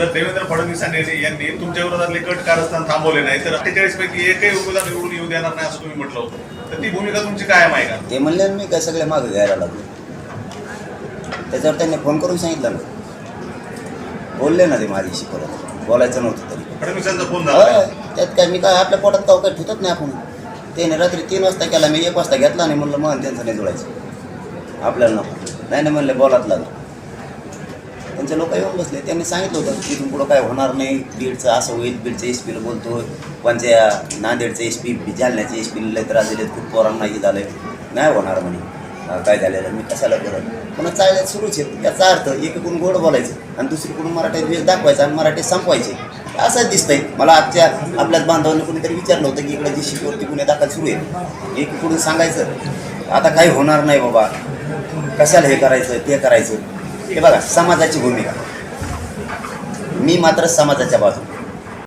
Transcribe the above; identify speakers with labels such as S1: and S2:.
S1: जर देवेंद्र फडणवीस यांनी तुमच्या विरोधातले कट कारस्थान थांबवले नाही तर अठ्ठेचाळीस पैकी एकही उमेदवार निवडून येऊ देणार नाही असं तुम्ही म्हटलं होतं. तर ती भूमिका तुमची कायम आहे का?
S2: ते म्हणले मी काय सगळे मागं घ्यायला लागलो. त्याच्यावर त्यांनी फोन करून सांगितलं ना. बोलले ना ते माझ्याशी परत. बोलायचं नव्हतं तरी.
S1: फडणवीसांचा फोन झाला
S2: त्यात काय मी काय आपल्या पोटात काव काय ठेवत नाही आपण. त्याने रात्री तीन वाजता केला मी एक वाजता घेतला नाही म्हणलं मग त्यांचं नाही जुळायचं. आपल्याला नको. नाही नाही म्हणले बोलात लागलं. त्यांचे लोक येऊन बसले. त्यांनी सांगितलं होतं की इथून पुढं काय होणार नाही. बीडचं असं होईल. बीडचं एस पीला बोलतो. कोणत्या नांदेडचं एस पी जालन्याचे एस पी लय त्रास दिले खूप पोरांना हे झालं नाही होणार म्हणे. काय झालेलं मी कशाला करत पुन्हा चालण्यात सुरूच आहे याचा अर्थ एकीकडून गोड बोलायचं आणि दुसरीकडून मराठीत वेळ दाखवायचा आणि मराठी संपवायचे. असंच दिसतंय. मला आजच्या आपल्याच बांधवांनी कोणीतरी विचारलं होतं की इकडे जी शिकवरती गुन्हे दाखल सुरू आहे एकीकडून सांगायचं. आता काही होणार नाही बाबा. कशाला हे करायचं? ते करायचं. हे बघा समाजाची भूमिका. मी मात्र समाजाच्या बाजू